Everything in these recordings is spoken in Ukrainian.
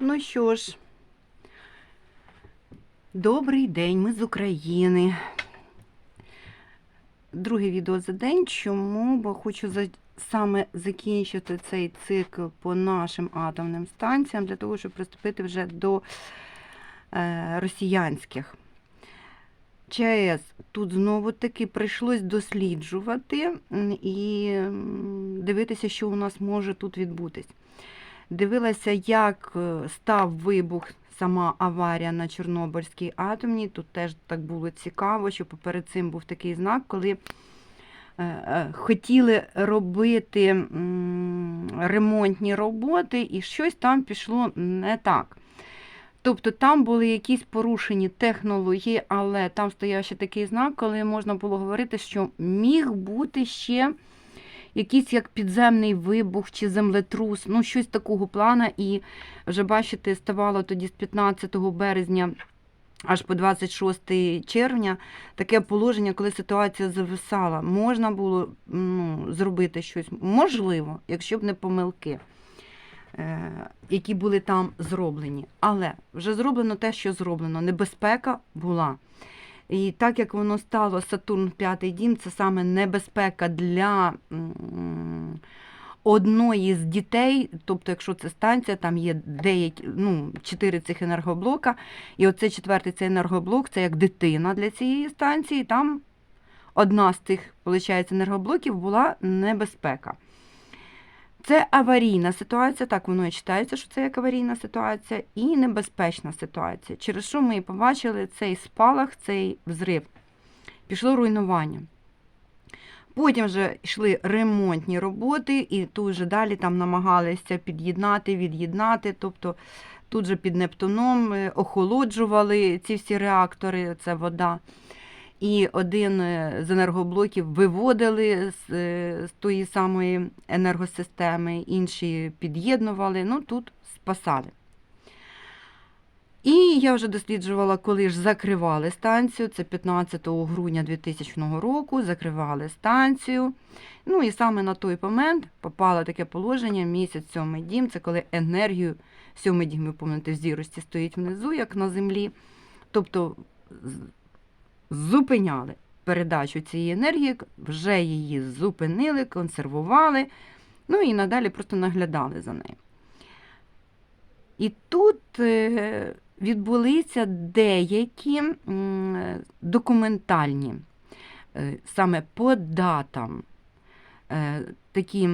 Ну що ж, добрий день, ми з України. Друге відео за день. Чому? Бо хочу за... саме закінчити цей цикл по нашим атомним станціям, для того, щоб приступити вже до е, росіянських. ЧАЕС тут знову таки прийшлось досліджувати і дивитися, що у нас може тут відбутись. Дивилася, як е, став вибух, сама аварія на Чорнобильській атомній. Тут теж так було цікаво, що поперед цим був такий знак, коли е, е, хотіли робити ремонтні роботи, і щось там пішло не так. Тобто там були якісь порушені технології, але там стояв ще такий знак, коли можна було говорити, що міг бути ще якийсь як підземний вибух чи землетрус, ну щось такого плана. І вже бачите, ставало тоді з 15 березня аж по 26 червня таке положення, коли ситуація зависала. Можна було ну, зробити щось можливо, якщо б не помилки. е, Які були там зроблені. Але вже зроблено те, що зроблено. Небезпека була. І так як воно стало Сатурн п'ятий дім, це саме небезпека для одної з дітей, тобто, якщо це станція, там є деякі, ну, чотири цих енергоблока, і оце четвертий цей енергоблок, це як дитина для цієї станції. Там одна з тих, виходить, енергоблоків була небезпека. Це аварійна ситуація, так воно і читається, що це як аварійна ситуація, і небезпечна ситуація, через що ми побачили цей спалах, цей взрив. Пішло руйнування. Потім вже йшли ремонтні роботи, і тут вже далі там намагалися під'єднати, від'єднати. Тобто тут же під Нептуном е, охолоджували ці всі реактори, це вода. І один е, з енергоблоків виводили з, е, з тої самої енергосистеми, інші під'єднували, ну тут спасали. І я вже досліджувала, коли ж закривали станцію, це 15 грудня 2000 року, закривали станцію. Ну і саме на той момент попало таке положення, місяць сьомий дім, це коли енергію, сьомий дім, ви пам'ятаєте, в зірості стоїть внизу, як на землі. Тобто зупиняли передачу цієї енергії, вже її зупинили, консервували, ну і надалі просто наглядали за нею. І тут е, відбулися деякі документальні, е, саме по датам, е, такі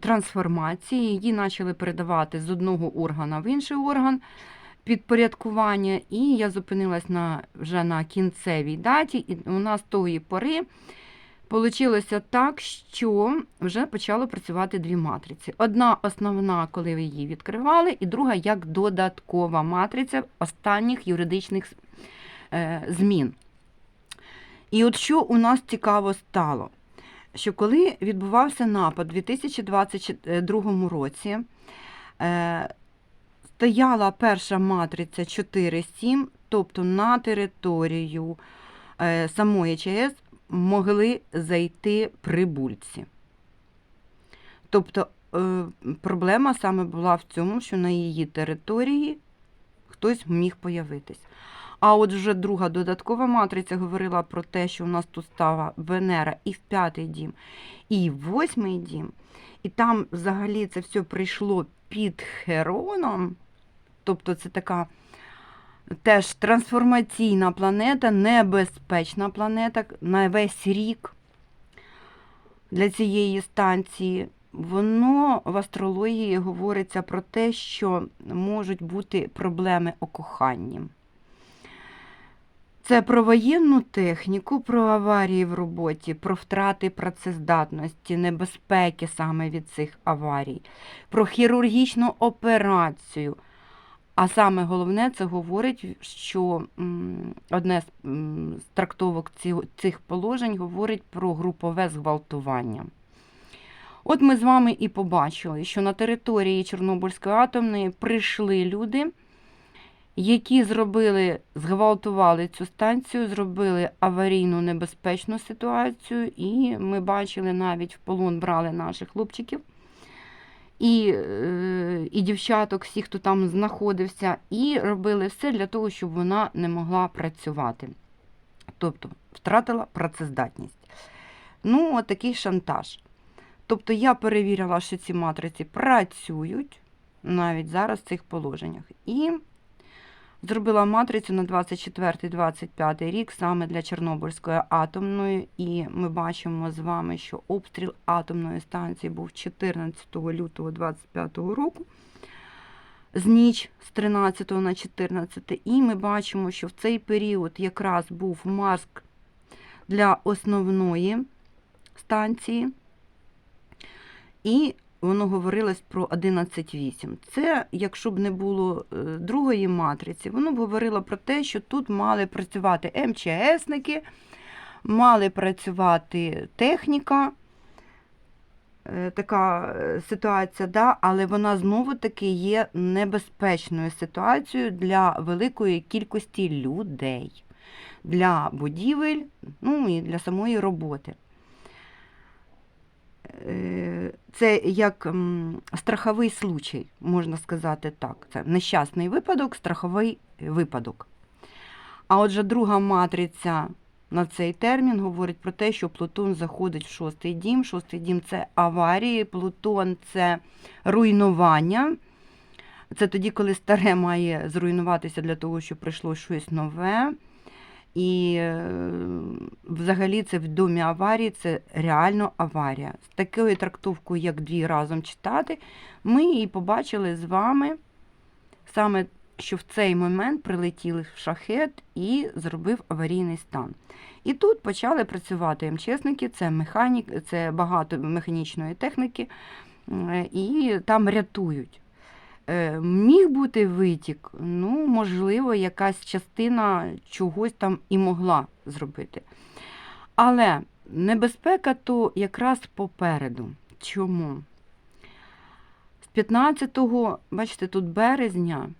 трансформації, її почали передавати з одного органа в інший орган підпорядкування, і я зупинилась на, вже на кінцевій даті, і у нас тої пори Получилося так, що вже почало працювати дві матриці. Одна основна, коли ви її відкривали, і друга як додаткова матриця останніх юридичних е, змін. І от що у нас цікаво стало, що коли відбувався напад у 2022 році, е, стояла перша матриця 4-7, тобто на територію е, самої ЧАЕС могли зайти прибульці. Тобто е, проблема саме була в цьому, що на її території хтось міг появитись. А от вже друга додаткова матриця говорила про те, що у нас тут стала Венера і в п'ятий дім, і в восьмий дім. І там взагалі це все прийшло під Хероном. Тобто це така теж трансформаційна планета, небезпечна планета на весь рік для цієї станції. Воно в астрології говориться про те, що можуть бути проблеми у коханні. Це про воєнну техніку, про аварії в роботі, про втрати працездатності, небезпеки саме від цих аварій, про хірургічну операцію. А саме головне, це говорить, що одне з, трактовок цих положень говорить про групове зґвалтування. От ми з вами і побачили, що на території Чорнобильської атомної прийшли люди, які зробили, зґвалтували цю станцію, зробили аварійну небезпечну ситуацію, і ми бачили навіть в полон брали наших хлопчиків. і, е, і дівчаток, всіх, хто там знаходився, і робили все для того, щоб вона не могла працювати. Тобто втратила працездатність. Ну, от такий шантаж. Тобто я перевірила, що ці матриці працюють навіть зараз в цих положеннях. І зробила матрицю на 24-25 рік саме для Чорнобильської атомної. І ми бачимо з вами, що обстріл атомної станції був 14 лютого 25 року. З ніч з 13 на 14, і ми бачимо, що в цей період якраз був маск для основної станції, і воно говорилось про 11.8. Це, якщо б не було е, другої матриці, воно б говорило про те, що тут мали працювати МЧСники, мали працювати техніка. Е, Така е, ситуація, да, але вона знову-таки є небезпечною ситуацією для великої кількості людей, для будівель, ну і для самої роботи. Е, Це як страховий случай, можна сказати так. Це нещасний випадок, страховий випадок. А отже, друга матриця на цей термін говорить про те, що Плутон заходить в шостий дім. Шостий дім це аварії, Плутон це руйнування. Це тоді, коли старе має зруйнуватися для того, щоб прийшло щось нове. І е, взагалі це в домі аварії, це реально аварія. З такою трактовкою, як дві разом читати, ми і побачили з вами саме, що в цей момент прилетіли в шахет і зробив аварійний стан. І тут почали працювати МЧСники, це механік, це багато механічної техніки, е, і там рятують. Е, Міг бути витік, ну, можливо, якась частина чогось там і могла зробити. Але небезпека то якраз попереду. Чому? З 15, бачите, тут березня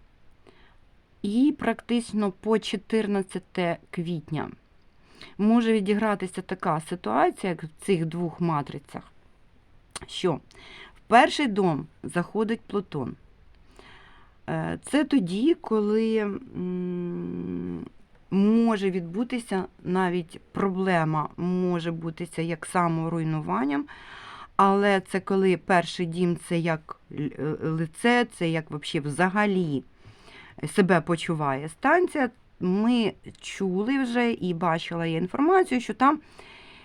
і практично по 14 квітня може відігратися така ситуація, як в цих двох матрицях, що в перший дом заходить Плутон. Е, Це тоді, коли може відбутися навіть проблема, може бутися як саморуйнуванням, але це коли перший дім це як е, лице, це як взагалі себе почуває станція. Ми чули вже і бачила я інформацію, що там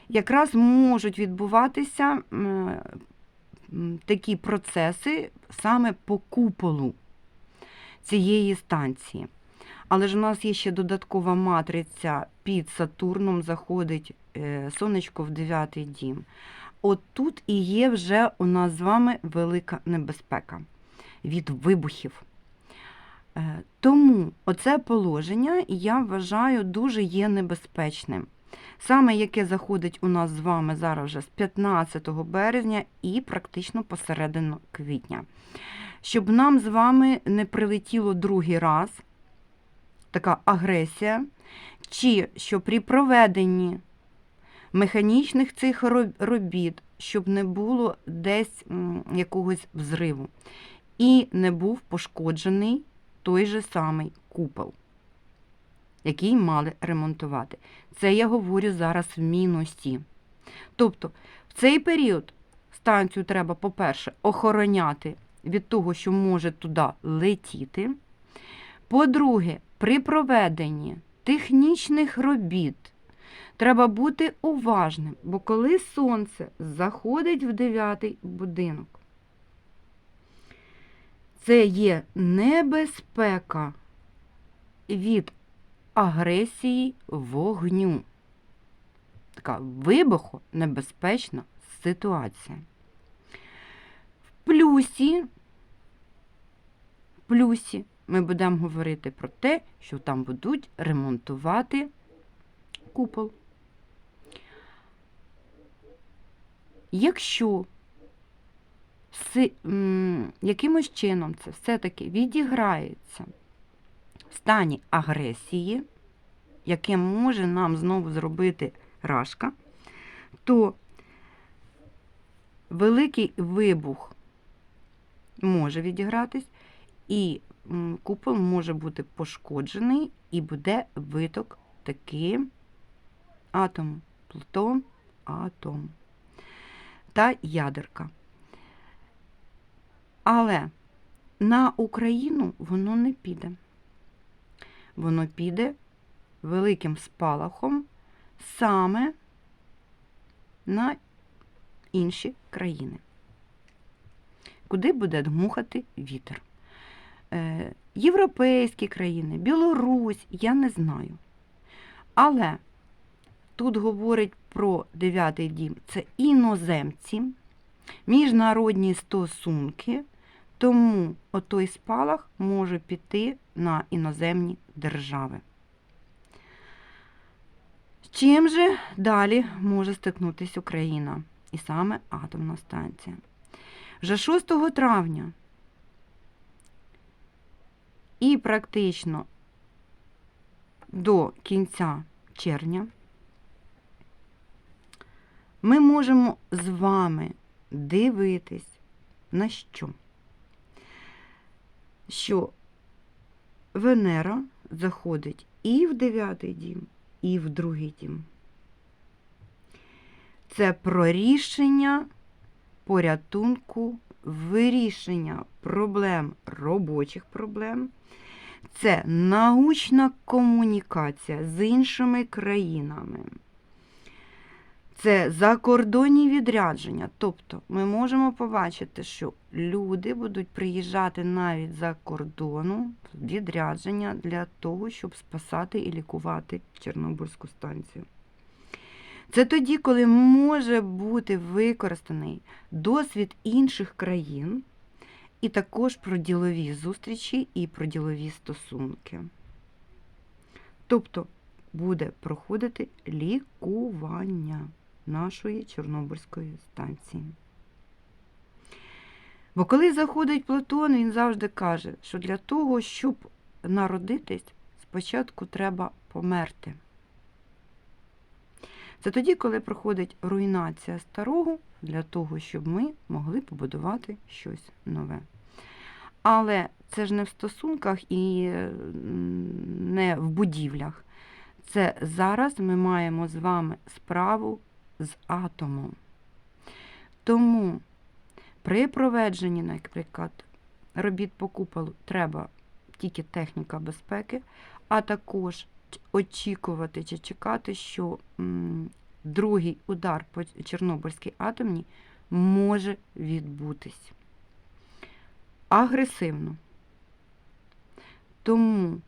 якраз можуть відбуватися такі процеси саме по куполу цієї станції. Але ж у нас є ще додаткова матриця під Сатурном, заходить е, сонечко в дев'ятий дім. От тут і є вже у нас з вами велика небезпека від вибухів. Е, Тому оце положення я вважаю дуже є небезпечним. Саме яке заходить у нас з вами зараз вже з 15 березня і практично посередину квітня. Щоб нам з вами не прилетіло другий раз така агресія, чи що при проведенні механічних цих робіт, щоб не було десь якогось взриву, і не був пошкоджений той же самий купол, який мали ремонтувати. Це я говорю зараз в мінусі. Тобто, в цей період станцію треба, по-перше, охороняти від того, що може туди летіти. По-друге, при проведенні технічних робіт треба бути уважним, бо коли сонце заходить в дев'ятий будинок, це є небезпека від агресії вогню. Така вибухонебезпечна ситуація. Плюсі, плюсі ми будемо говорити про те, що там будуть ремонтувати купол. Якщо м, якимось чином це все-таки відіграється в стані агресії, яке може нам знову зробити рашка, то великий вибух може відігратись, і купол може бути пошкоджений, і буде виток таки атому, плутон, атом та ядерка. Але на Україну воно не піде. Воно піде великим спалахом саме на інші країни, куди буде дмухати вітер. Е, Європейські країни, Білорусь, я не знаю. Але тут говорить про дев'ятий дім це іноземці, міжнародні стосунки, тому отой спалах може піти на іноземні держави. З чим же далі може стикнутися Україна? І саме атомна станція. Вже 6 травня і практично до кінця червня ми можемо з вами дивитись на що? Що Венера заходить і в дев'ятий дім, і в другий дім. Це про рішення порятунку, вирішення проблем, робочих проблем. Це научна комунікація з іншими країнами. Це закордонні відрядження. Тобто ми можемо побачити, що люди будуть приїжджати навіть за кордону відрядження для того, щоб спасати і лікувати Чорнобильську станцію. Це тоді, коли може бути використаний досвід інших країн, і також про ділові зустрічі і про ділові стосунки. Тобто буде проходити лікування нашої Чорнобильської станції. Бо коли заходить Платон, він завжди каже, що для того, щоб народитись, спочатку треба померти. Це тоді, коли проходить руйнація старого, для того, щоб ми могли побудувати щось нове. Але це ж не в стосунках і не в будівлях. Це зараз ми маємо з вами справу з атомом. Тому при проведенні, наприклад, робіт по куполу треба тільки техніка безпеки, а також очікувати чи чекати, що другий удар по Чорнобильській атомній може відбутись агресивно. Тому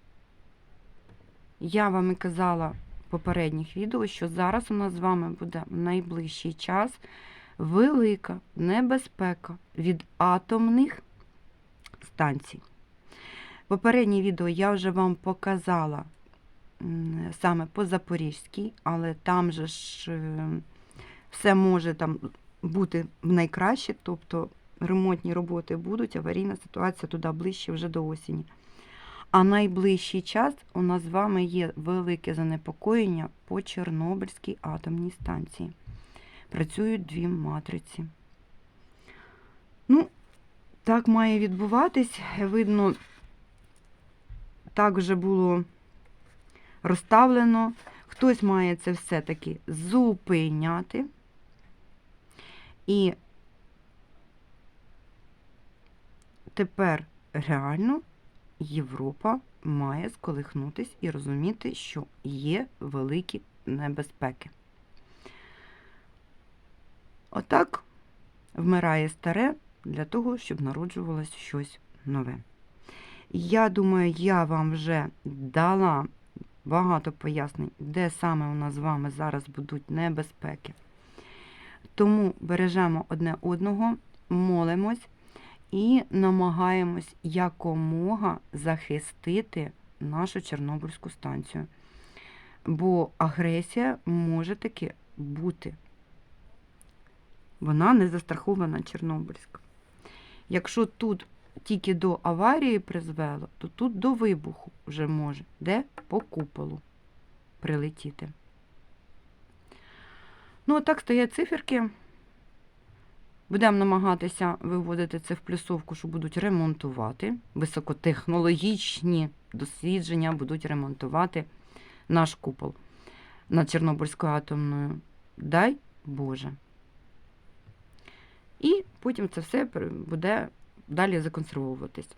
я вам і казала в попередніх відео, що зараз у нас з вами буде в найближчий час велика небезпека від атомних станцій. Попереднє відео я вже вам показала саме по Запорізькій, але там же ж е, все може там бути найкраще, тобто ремонтні роботи будуть, аварійна ситуація туди ближче вже до осені. А найближчий час у нас з вами є велике занепокоєння по Чорнобильській атомній станції. Працюють дві матриці. Ну, так має відбуватись. Видно, так вже було розставлено. Хтось має це все-таки зупиняти. І тепер реально Європа має сколихнутись і розуміти, що є великі небезпеки. Отак вмирає старе для того, щоб народжувалось щось нове. Я думаю, я вам вже дала багато пояснень, де саме у нас з вами зараз будуть небезпеки. Тому бережемо одне одного, молимось і намагаємось якомога захистити нашу Чорнобильську станцію. Бо агресія може таки бути. Вона не застрахована Чорнобильська. Якщо тут тільки до аварії призвело, то тут до вибуху вже може, де по куполу прилетіти. Ну, отак стоять циферки. Будемо намагатися виводити це в плюсовку, що будуть ремонтувати. Високотехнологічні дослідження будуть ремонтувати наш купол над Чорнобильською атомною. Дай Боже. І потім це все буде далі законсервовуватись.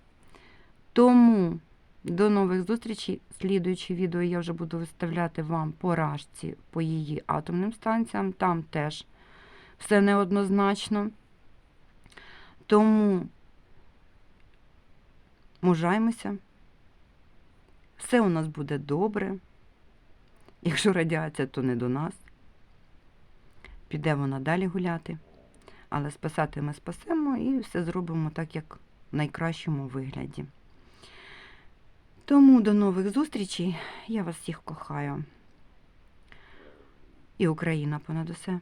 Тому до нових зустрічей. Слідуючі відео я вже буду виставляти вам по рашці по її атомним станціям. Там теж все неоднозначно. Тому мужаймося. Все у нас буде добре. Якщо радіація, то не до нас. Піде вона далі гуляти. Але спасати ми спасемо і все зробимо так, як в найкращому вигляді. Тому до нових зустрічей. Я вас всіх кохаю. І Україна понад усе.